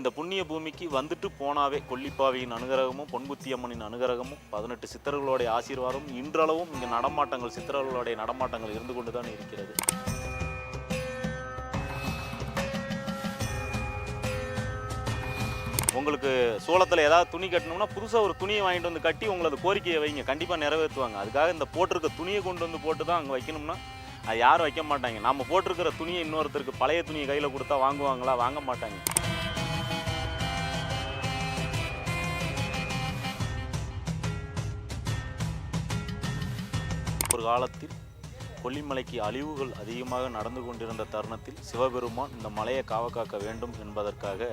இந்த புண்ணிய பூமிக்கு வந்துட்டு போனாவே கொல்லிப்பாவியின் அனுகிரகமும் பொன்புத்தி அம்மனின் அனுகிரகமும் பதினெட்டு சித்தர்களுடைய ஆசீர்வாதமும் இன்றளவும் இங்கே நடமாட்டங்கள் சித்தர்களுடைய நடமாட்டங்கள் இருந்து கொண்டு தான் இருக்கிறது. உங்களுக்கு சோளத்தில் ஏதாவது துணி கட்டணும்னா புதுசாக ஒரு துணியை வாங்கிட்டு வந்து கட்டி உங்களது கோரிக்கையை வைங்க. கண்டிப்பாக நிறைவேற்றுவாங்க. அதுக்காக இந்த போட்டிருக்க துணியை கொண்டு வந்து போட்டு தான் அங்கே வைக்கணும்னா அது யாரும் வைக்க மாட்டாங்க. நம்ம போட்டிருக்கிற துணியை இன்னொருத்தருக்கு பழைய துணியை கையில் கொடுத்தா வாங்குவாங்களா? வாங்க மாட்டாங்க. ஒரு காலத்தில் கொல்லிமலைக்கு அழிவுகள் அதிகமாக நடந்து கொண்டிருந்த தருணத்தில் சிவபெருமான் இந்த மலையை காவக்காக்க வேண்டும் என்பதற்காக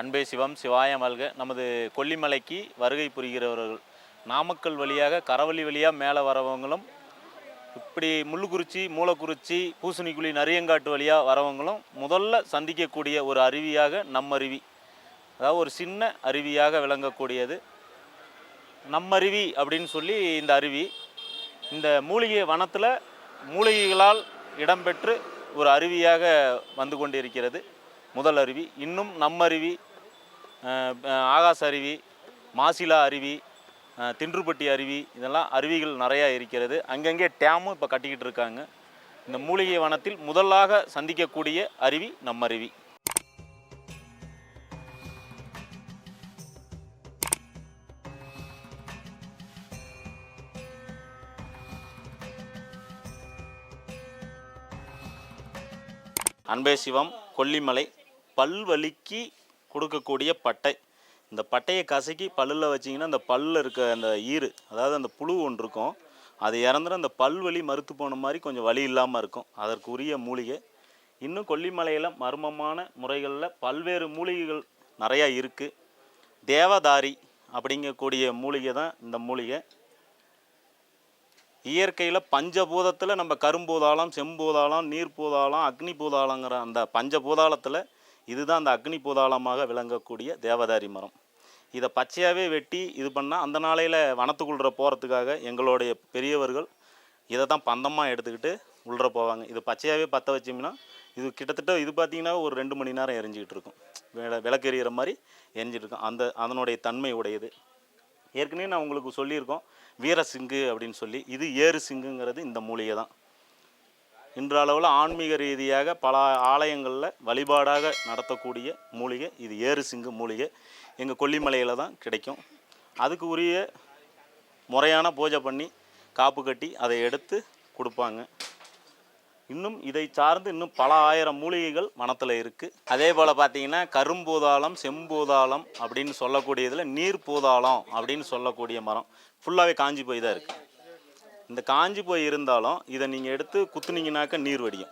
அன்பே சிவம் சிவாய மல்க நமது கொல்லிமலைக்கு வருகை புரிகிறவர்கள் நாமக்கல் வழியாக கரவழி வழியாக மேலே வரவங்களும் இப்படி முள்ளுக்குறிச்சி மூலக்குறிச்சி பூசணிக்குழி நரியங்காட்டு வழியாக வரவங்களும் முதல்ல சந்திக்கக்கூடிய ஒரு அருவியாக நம்மருவி அதாவது ஒரு சின்ன அருவியாக விளங்கக்கூடியது. நம்ம அருவி அப்படின்னு சொல்லி இந்த அருவி இந்த மூலிகை வனத்தில் மூலிகைகளால் இடம்பெற்று ஒரு அருவியாக வந்து கொண்டிருக்கிறது. முதல் அருவி. இன்னும் நம்மருவி அருவி ஆகாச அருவி மாசிலா அருவி தின்றுப்பட்டி அருவி இதெல்லாம் அருவிகள் நிறையா இருக்கிறது. அங்கங்கே டேமும் இப்போ கட்டிக்கிட்டு இருக்காங்க. இந்த மூலிகை வனத்தில் முதலாக சந்திக்கக்கூடிய அருவி நம்மருவி. அன்பே சிவம் கொல்லிமலை பல்வலிக்கு கொடுக்கக்கூடிய பட்டை. இந்த பட்டையை கசக்கி பல்லில் வச்சிங்கன்னா அந்த பல்லில் இருக்க அந்த ஈறு அதாவது அந்த புழு ஒன்று இருக்கும். அது இறந்துடும் அந்த பல்வலி மறுத்து போன மாதிரி கொஞ்சம் வலி இல்லாமல் இருக்கும். அதற்குரிய மூலிகை. இன்னும் கொல்லிமலையில் மர்மமான முறைகளில் பல்வேறு மூலிகைகள் நிறையா இருக்குது தேவதாரி அப்படிங்கக்கூடிய மூலிகை தான் இந்த மூலிகை. இயற்கையில் பஞ்சபூதத்தில் நம்ம கரும்பூதாளம் செம்பூதாளம் நீர்பூதாளம் அக்னி பூதாளங்கிற அந்த பஞ்சபூதாளத்தில் இதுதான் அந்த அக்னி பூதாளமாக விளங்கக்கூடிய தேவதாரி மரம். இதை பச்சையாகவே வெட்டி இது பண்ணால் அந்த நாளையில் வனத்துக்குள்ளே போகிறதுக்காக எங்களுடைய பெரியவர்கள் இதை தான் பந்தமாக எடுத்துக்கிட்டு உள்ளே போவாங்க. இது பச்சையாகவே பற்ற வச்சோம்னா இது கிட்டத்தட்ட இது பார்த்தீங்கன்னா ஒரு ரெண்டு மணி நேரம் எரிஞ்சிக்கிட்டு இருக்கும். விளக்கெறிகிற விளக்கு எரியிற மாதிரி எரிஞ்சிட்டு இருக்கும். அந்த அதனுடைய தன்மை உடையது. ஏற்கனவே நான் உங்களுக்கு சொல்லியிருக்கோம். வீரசிங்கு அப்படின்னு சொல்லி இது ஏறு சிங்குங்கிறது இந்த மூலிகை தான் இன்றளவில் ஆன்மீக ரீதியாக பல ஆலயங்களில் வழிபாடாக நடத்தக்கூடிய மூலிகை இது ஏறு சிங்கு மூலிகை எங்கள் கொல்லிமலையில் தான் கிடைக்கும். அதுக்கு உரிய முறையான பூஜை பண்ணி காப்பு கட்டி அதை எடுத்து கொடுப்பாங்க. இன்னும் இதை சார்ந்து இன்னும் பல ஆயிரம் மூலிகைகள் மனத்தில் இருக்குது அதே போல் பார்த்தீங்கன்னா கரும்பூதாளம் செம்பூதாளம் அப்படின்னு சொல்லக்கூடியதில் நீர் பூதாளம் அப்படின்னு சொல்லக்கூடிய மரம். ஃபுல்லாகவே காஞ்சி போய் தான் இருக்குது இந்த காஞ்சி போய் இருந்தாலும் இதை நீங்கள் எடுத்து குத்துனீங்கனாக்கா நீர் வடியும்.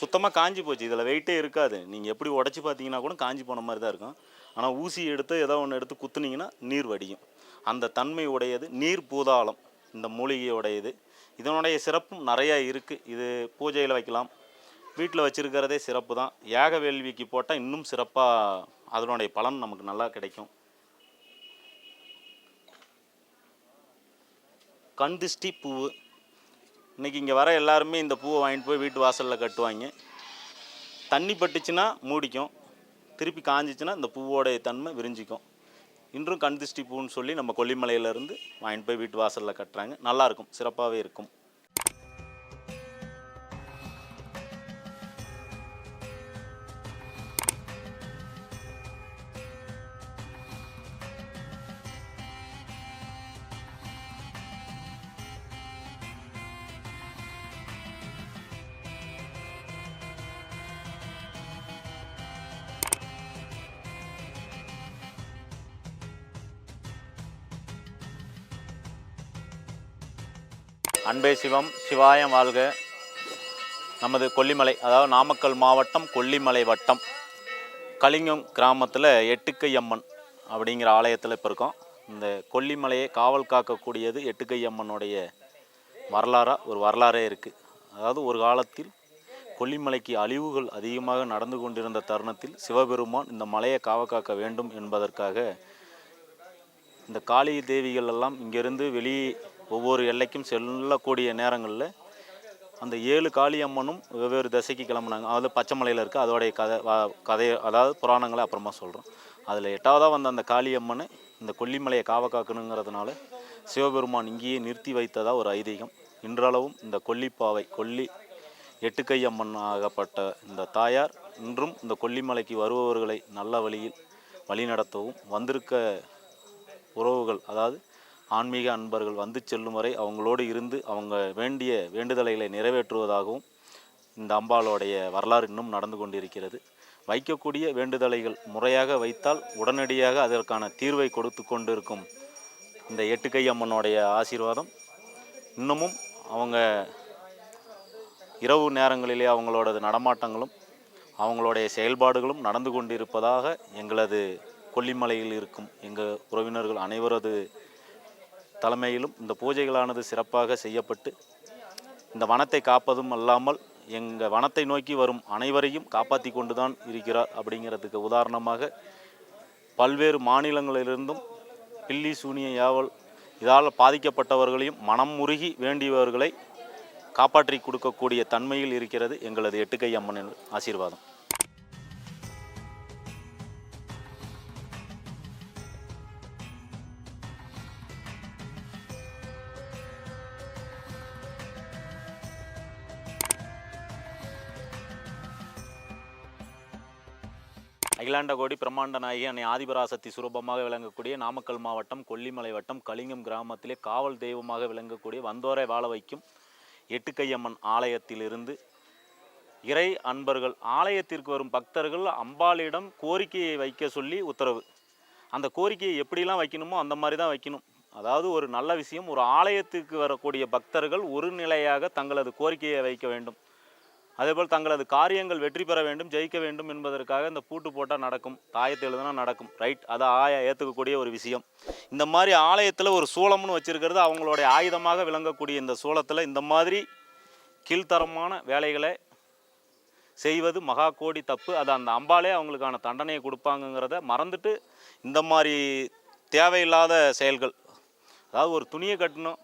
சுத்தமாக காஞ்சி போச்சு. இதில் வெயிட்டே இருக்காது. நீங்கள் எப்படி உடச்சி பார்த்தீங்கன்னா கூட காஞ்சி போன மாதிரி தான் இருக்கும். ஆனால் ஊசி எடுத்து ஏதோ ஒன்று எடுத்து குத்துனீங்கன்னா நீர் வடியும். அந்த தன்மை உடையது. நீர் பூதாளம். இந்த மூலிகையுடையது இதனுடைய சிறப்பும் நிறையா இருக்குது இது பூஜையில் வைக்கலாம். வீட்டில் வச்சுருக்கிறதே சிறப்பு தான். யாக வேள்விக்கு போட்டால் இன்னும் சிறப்பாக அதனுடைய பலன் நமக்கு நல்லா கிடைக்கும். கண்திஷ்டி பூவு. இன்றைக்கி இங்கே வர எல்லாருமே இந்த பூவை வாங்கிட்டு போய் வீட்டு வாசலில் கட்டுவாங்க. தண்ணி பட்டுச்சுன்னா மூடிக்கும். திருப்பி காஞ்சிச்சுன்னா இந்த பூவோடைய தன்மை விரிஞ்சிக்கும். இன்றும் கண்திஷ்டி பூன்னு சொல்லி நம்ம கொல்லிமலையிலேருந்து வாங்கிட்டு போய் வீட்டு வாசலில் கட்டுறாங்க. நல்லாயிருக்கும் சிறப்பாகவே இருக்கும். அன்பே சிவம் சிவாயம் வாழ்க. நமது கொல்லிமலை அதாவது நாமக்கல் மாவட்டம் கொல்லிமலை வட்டம். கலிங்கம் கிராமத்தில் எட்டுக்கை அம்மன் அப்படிங்கிற ஆலயத்தில் இப்போ இருக்கோம். இந்த கொல்லிமலையை காவல் காக்கக்கூடியது எட்டுக்கை அம்மனுடைய வரலாறாக ஒரு வரலாறே இருக்குது அதாவது ஒரு காலத்தில் கொல்லிமலைக்கு அழிவுகள் அதிகமாக நடந்து கொண்டிருந்த தருணத்தில் சிவபெருமான் இந்த மலையை காவக்காக்க காக்க வேண்டும் என்பதற்காக இந்த காளி தேவிகள் எல்லாம் இங்கிருந்து வெளியே ஒவ்வொரு எல்லைக்கும் செல்லக்கூடிய நேரங்களில் அந்த ஏழு காளி அம்மனும் வெவ்வேறு திசைக்கு கிளம்புனாங்க. அதாவது பச்சைமலையில் இருக்குது அதோடைய கதை கதையை அதாவது புராணங்களை அப்புறமா சொல்கிறோம் அதில் எட்டாவதாக வந்த அந்த காளியம்மனை இந்த கொல்லிமலையை காவ காக்கணுங்கிறதுனால சிவபெருமான் இங்கேயே நிறுத்தி வைத்ததாக ஒரு ஐதீகம். இன்றளவும் இந்த கொல்லிப்பாவை கொல்லி எட்டுக்கை அம்மன் ஆகப்பட்ட இந்த தாயார் இன்றும் இந்த கொல்லிமலைக்கு வருபவர்களை நல்ல வழியில் வழிநடத்தவும் வந்திருக்க உறவுகள் அதாவது ஆன்மீக அன்பர்கள் வந்து செல்லும் வரை அவங்களோடு இருந்து அவங்க வேண்டிய வேண்டுதலைகளை நிறைவேற்றுவதாகவும் இந்த அம்பாளுடைய வரலாறு இன்னும் நடந்து கொண்டிருக்கிறது. வைக்கக்கூடிய வேண்டுதலைகள் முறையாக வைத்தால் உடனடியாக அதற்கான தீர்வை கொடுத்து கொண்டிருக்கும் இந்த எட்டுக்கை அம்மனுடைய ஆசீர்வாதம். இன்னமும் அவங்க இரவு நேரங்களிலே அவங்களோட நடமாட்டங்களும் அவங்களுடைய செயல்பாடுகளும் நடந்து கொண்டிருப்பதாக எங்களது கொல்லிமலையில் இருக்கும் எங்கள் உறவினர்கள் அனைவரது தலைமையிலும் இந்த பூஜைகளானது சிறப்பாக செய்யப்பட்டு இந்த வனத்தை காப்பதும் அல்லாமல் எங்கள் வனத்தை நோக்கி வரும் அனைவரையும் காப்பாற்றி கொண்டு தான் இருக்கிறார் அப்படிங்கிறதுக்கு உதாரணமாக பல்வேறு மாநிலங்களிலிருந்தும் பில்லி சூனிய யாவல் இதால் பாதிக்கப்பட்டவர்களையும் மனம் முருகி வேண்டியவர்களை காப்பாற்றி கொடுக்கக்கூடிய தன்மையில் இருக்கிறது எங்களது எட்டுக்கை அம்மனின் ஆசீர்வாதம். அகிலாண்டகோடி பிரம்மாண்ட நாயகி அன்னை ஆதிபராசக்தி சுரூபமாக விளங்கக்கூடிய நாமக்கல் மாவட்டம் கொல்லிமலை வட்டம் கலிங்கம் கிராமத்திலே காவல் தெய்வமாக விளங்கக்கூடிய வந்தோரை வாழ வைக்கும் எட்டுக்கையம்மன் ஆலயத்திலிருந்து இறை அன்பர்கள் ஆலயத்திற்கு வரும் பக்தர்கள் அம்பாளிடம் கோரிக்கையை வைக்க சொல்லி உத்தரவு. அந்த கோரிக்கையை எப்படிலாம் வைக்கணுமோ அந்த மாதிரி தான் வைக்கணும். அதாவது ஒரு நல்ல விஷயம் ஒரு ஆலயத்துக்கு வரக்கூடிய பக்தர்கள் ஒரு நிலையாக தங்களது கோரிக்கையை வைக்க வேண்டும். அதேபோல் தங்களது காரியங்கள் வெற்றி பெற வேண்டும் ஜெயிக்க வேண்டும் என்பதற்காக இந்த பூட்டு போட்டால் நடக்கும் தாயத்தை எழுதுனா நடக்கும். ரைட் அதை ஆயா ஏற்றுக்கக்கூடிய ஒரு விஷயம். இந்த மாதிரி ஆலயத்தில் ஒரு சூளம்னு வச்சுருக்கிறது அவங்களுடைய ஆயுதமாக விளங்கக்கூடிய இந்த சூளத்தில் இந்த மாதிரி கீழ்த்தரமான வேலைகளை செய்வது மகா கோடி தப்பு. அது அந்த அம்பாலே அவங்களுக்கான தண்டனையை கொடுப்பாங்கங்கிறத மறந்துட்டு இந்த மாதிரி தேவையில்லாத செயல்கள் அதாவது ஒரு துணியை கட்டணும்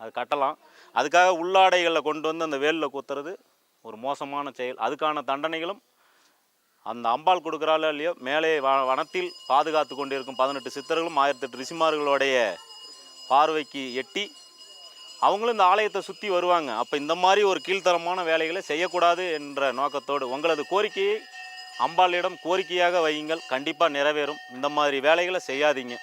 அது கட்டலாம். அதுக்காக உள்ளாடைகளில் கொண்டு வந்து அந்த வேலில் குத்துறது ஒரு மோசமான செயல். அதுக்கான தண்டனைகளும் அந்த அம்பாள் கொடுக்குறாளோ இல்லையோ மேலே வ வனத்தில் பாதுகாத்து கொண்டிருக்கும் பதினெட்டு சித்தர்களும் ஆயிரத்தெட்டு ரிஷிமார்களுடைய பார்வைக்கு எட்டி அவங்களும் இந்த ஆலயத்தை சுற்றி வருவாங்க. அப்போ இந்த மாதிரி ஒரு கீழ்த்தரமான வேலைகளை செய்யக்கூடாது என்ற நோக்கத்தோடு உங்களது கோரிக்கையை அம்பாளிடம் கோரிக்கையாக வையுங்கள். கண்டிப்பாக நிறைவேறும். இந்த மாதிரி வேலைகளை செய்யாதீங்க.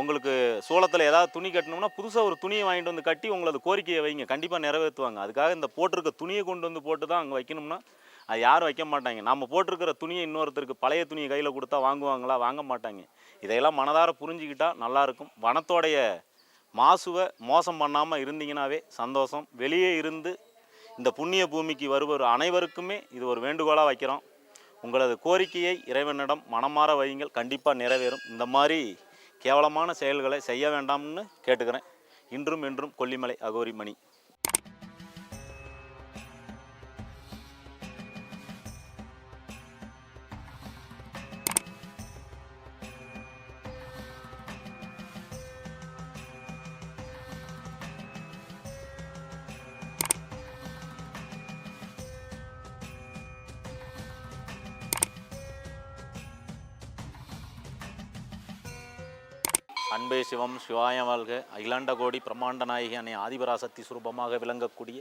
உங்களுக்கு சோளத்தில் ஏதாவது துணி கட்டணும்னா புதுசாக ஒரு துணியை வாங்கிட்டு வந்து கட்டி உங்களது கோரிக்கையை வைங்க. கண்டிப்பாக நிறைவேற்றுவாங்க. அதுக்காக இந்த போட்டிருக்க துணியை கொண்டு வந்து போட்டு தான் அங்கே வைக்கணும்னா அது யாரும் வைக்க மாட்டாங்க. நம்ம போட்டிருக்கிற துணியை இன்னொருத்தருக்கு பழைய துணியை கையில் கொடுத்தா வாங்குவாங்களா? வாங்க மாட்டாங்க. இதையெல்லாம் மனதார புரிஞ்சுக்கிட்டால் நல்லாயிருக்கும் வனத்தோடைய மாசுவை மோசம் பண்ணாமல் இருந்தீங்கன்னாவே சந்தோஷம். வெளியே இருந்து இந்த புண்ணிய பூமிக்கு வருவர் அனைவருக்குமே இது ஒரு வேண்டுகோளாக வைக்கிறோம். உங்களது கோரிக்கையை இறைவனிடம் மனமாற வையுங்கள். கண்டிப்பாக நிறைவேறும். இந்த மாதிரி கேவலமான செயல்களை செய்ய வேண்டாம்னு கேட்டுக்கிறேன். இன்றும் என்றும் கொல்லிமலை அகோரி மணி அன்பே சிவம் சிவாய வாழ்க. அகிலாண்ட கோடி பிரம்மாண்ட நாயகி அன்னை ஆதிபராசக்தி சுரூபமாக விளங்கக்கூடிய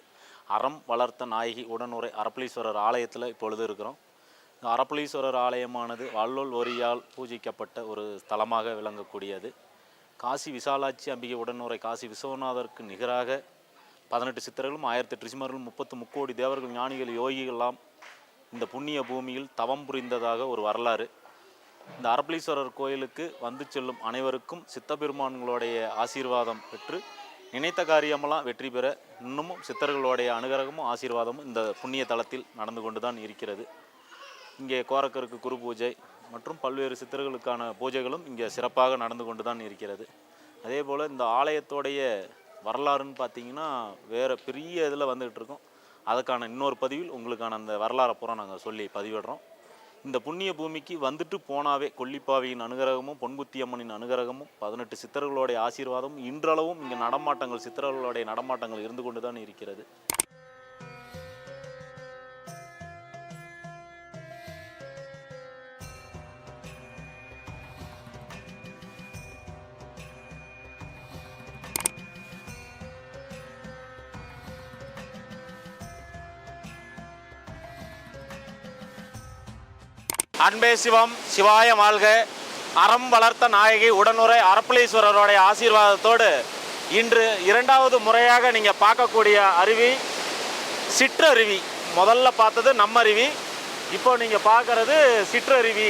அறம் வளர்த்த நாயகி உடனுரை அரப்பளீஸ்வரர் ஆலயத்தில் இப்பொழுது இருக்கிறோம். இந்த அரப்பளீஸ்வரர் ஆலயமானது வல்லோல் ஒரியால் பூஜிக்கப்பட்ட ஒரு ஸ்தலமாக விளங்கக்கூடியது. காசி விசாலாட்சி அம்பிகை உடனுரை காசி விஸ்வநாதருக்கு நிகராக பதினெட்டு சித்தர்களும் ஆயிரத்தி ரிஷிமர்களும் முப்பத்து முக்கோடி தேவர்கள் ஞானிகள் யோகிகள்லாம் இந்த புண்ணிய பூமியில் தவம் புரிந்ததாக ஒரு வரலாறு. இந்த அரபலீஸ்வரர் கோயிலுக்கு வந்து செல்லும் அனைவருக்கும் சித்தபெருமான்களுடைய ஆசீர்வாதம் பெற்று நினைத்த காரியமெல்லாம் வெற்றி பெற இன்னமும் சித்தர்களுடைய அனுகிரகமும் ஆசீர்வாதமும் இந்த புண்ணிய தலத்தில் நடந்து கொண்டு தான் இருக்கிறது. இங்கே கோரக்கருக்கு குரு பூஜை மற்றும் பல்வேறு சித்தர்களுக்கான பூஜைகளும் இங்கே சிறப்பாக நடந்து கொண்டு தான் இருக்கிறது. அதே போல் இந்த ஆலயத்தோடைய வரலாறுன்னு பார்த்தீங்கன்னா வேறு பெரிய இதில் வந்துகிட்டு இருக்கோம். அதுக்கான இன்னொரு பதிவில் உங்களுக்கான அந்த வரலாறை பூரா நாங்கள் சொல்லி பதிவிடுறோம். இந்த புண்ணிய பூமிக்கு வந்துட்டு போனாவே கொல்லிப்பாவியின் அனுகிரகமும் பொன்புத்தியம்மனின் அனுகிரகமும் பதினெட்டு சித்தர்களுடைய ஆசீர்வாதமும் இன்றளவும் இங்கே நடமாட்டங்கள் சித்தர்களுடைய நடமாட்டங்கள் இருந்து கொண்டு தான் இருக்கிறது. அன்பே சிவம் சிவாய வாழ்க அறம் வளர்த்த நாயகி உடனுரை அரப்பளீஸ்வரருடைய ஆசீர்வாதத்தோடு இன்று இரண்டாவது முறையாக நீங்கள் பார்க்கக்கூடிய அருவி சிற்றருவி. முதல்ல பார்த்தது நம்ம அருவி இப்போ நீங்கள் பார்க்கறது சிற்றருவி.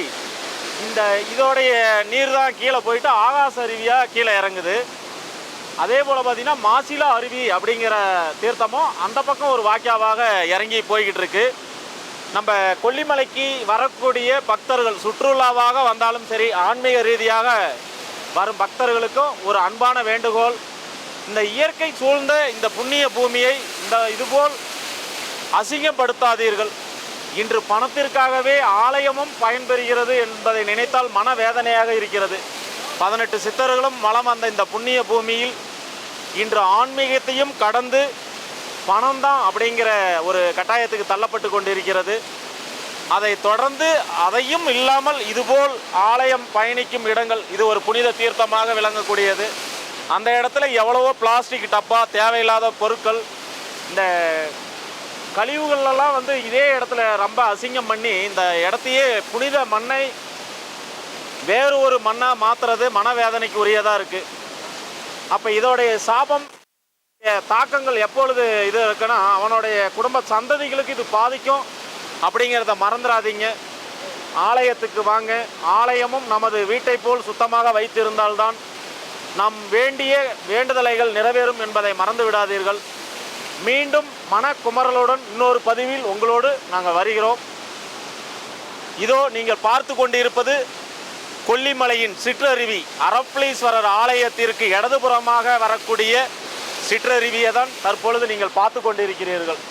இந்த இதோடைய நீர் தான் கீழே போயிட்டு ஆகாச அருவியாக கீழே இறங்குது. அதே போல் பார்த்தீங்கன்னா மாசிலா அருவி அப்படிங்கிற தீர்த்தமும் அந்த பக்கம் ஒரு வாக்கியாவாக இறங்கி போய்கிட்டு இருக்குது நம்ம கொல்லிமலைக்கு வரக்கூடிய பக்தர்கள் சுற்றுலாவாக வந்தாலும் சரி ஆன்மீக ரீதியாக வரும் பக்தர்களுக்கும் ஒரு அன்பான வேண்டுகோள். இந்த இயற்கை சூழ்ந்த இந்த புண்ணிய பூமியை இந்த இதுபோல் அசிங்கப்படுத்தாதீர்கள். இன்று பணத்திற்காகவே ஆலயமும் பயன்பெறுகிறது என்பதை நினைத்தால் மனவேதனையாக இருக்கிறது. பதினெட்டு சித்தர்களும் வளம் வந்த இந்த புண்ணிய பூமியில் இன்று ஆன்மீகத்தையும் கடந்து பணம் தான் அப்படிங்கிற ஒரு கட்டாயத்துக்கு தள்ளப்பட்டு கொண்டிருக்கிறது. அதை தொடர்ந்து அதையும் இல்லாமல் இதுபோல் ஆலயம் பயணிக்கும் இடங்கள் இது ஒரு புனித தீர்த்தமாக விளங்கக்கூடியது. அந்த இடத்துல எவ்வளவோ பிளாஸ்டிக் டப்பா தேவையில்லாத பொருட்கள் இந்த கழிவுகள்லாம் வந்து இதே இடத்துல ரொம்ப அசிங்கம் பண்ணி இந்த இடத்தையே புனித மண்ணை வேறு ஒரு மண்ணாக மாற்றுறது மனவேதனைக்கு உரியதாக இருக்குது அப்போ இதோடைய சாபம் தாக்கங்கள் எப்பொழுது இது இருக்குன்னா அவனுடைய குடும்ப சந்ததிகளுக்கு இது பாதிக்கும். அப்படிங்கிறத மறந்துடாதீங்க. ஆலயத்துக்கு வாங்க. ஆலயமும் நமது வீட்டை போல் சுத்தமாக வைத்திருந்தால்தான் நம் வேண்டிய வேண்டுதலைகள் நிறைவேறும் என்பதை மறந்து விடாதீர்கள் மீண்டும் மனக்குமரலுடன் இன்னொரு பதிவில் உங்களோடு நாங்கள் வருகிறோம். இதோ நீங்கள் பார்த்து கொண்டிருப்பது கொல்லிமலையின் சிற்றருவி. அரப்ளீஸ்வரர் ஆலயத்திற்கு இடதுபுறமாக வரக்கூடிய சிற்றறிவியை தான் தற்பொழுது நீங்கள் பார்த்து கொண்டிருக்கிறீர்கள்